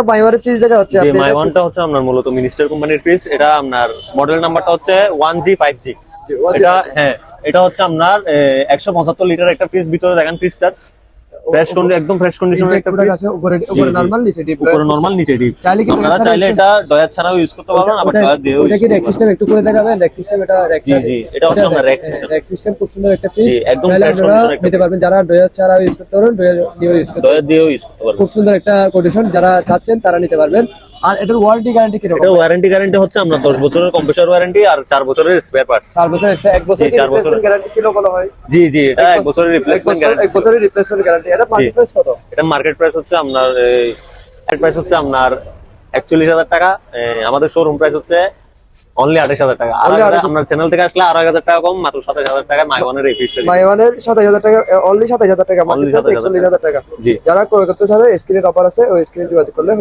একটা বাইমারের ফ্রিজ দেখা যাচ্ছে যে আপনি মাই ওয়ানটা হচ্ছে আপনার মূলত মিনিস্টার কোম্পানির ফ্রিজ এটা আপনার মডেল নাম্বারটা হচ্ছে ওয়ান জি ফাইভ জি জি, 1G এটা হ্যাঁ এটা হচ্ছে আপনার একশো পঁচাত্তর লিটার একটা ফ্রিজ ভিতরে দেখেন ফ্রিজটার ফ্রেশ একদম ফ্রেশ কন্ডিশনের একটা আছে, উপরে উপরে নরমাল নিচে ডিপ উপরে নরমাল নিচে ডিপ চাইলে কি আপনারা চাইলে এটা ডয়ার ছাড়াও ইউজ করতে পারবেন আবার ডয়ার দিয়েও এটা কি র‍্যাক সিস্টেম একটু করে দেখাবেন? র‍্যাক সিস্টেম এটা র‍্যাক জি, জি, এটা হচ্ছে র‍্যাক সিস্টেম র‍্যাক সিস্টেম খুব সুন্দর একটা ফ্রিজ জি, একদম ফ্রেশ একটা নিতে পারবেন। যারা ডয়ার ছাড়া ইউজ করতে পারবেন ডয়ার দিয়েও ইউজ করতে ডয়ার দিয়েও ইউজ করতে পারবেন। খুব সুন্দর একটা কন্ডিশন যারা চাচ্ছেন তারা নিতে পারবেন। আর এটার ওয়ারেন্টি গ্যারান্টি কীরকম? এটা ওয়ারেন্টি গ্যারান্টি হচ্ছে আমরা দশ বছরের কম্প্রেসার ওয়ারেন্টি আর চার বছরের স্পেয়ার পার্টস চার বছর একটা এক বছর জি, চার বছরের। গ্যারান্টি ছিল বলা হয়। জি জি এটা এক বছরের রিপ্লেসমেন্ট গ্যারান্টি এক বছরের রিপ্লেসমেন্ট গ্যারান্টি এটা মার্কেট প্রাইস কত? এটা মার্কেট প্রাইস হচ্ছে আপনার মার্কেট প্রাইস হচ্ছে আপনার একচল্লিশ হাজার টাকা। আমাদের শোরুম প্রাইস হচ্ছে অনলি আঠাশ হাজার টাকা। আর Only 28,000 আপনার চ্যানেল থেকে আসলে এক হাজার টাকা কম মাত্র সাতাশ হাজার টাকা মাইওয়ানের এই ওয়ানের সাতাশ হাজার টাকা অনলি সাতাশ হাজার টাকা 27,000 একচল্লিশ হাজার টাকা। যারা করতে চায় স্ক্রিনের অফার আছে ওই স্ক্রিনে যোগাযোগ করলে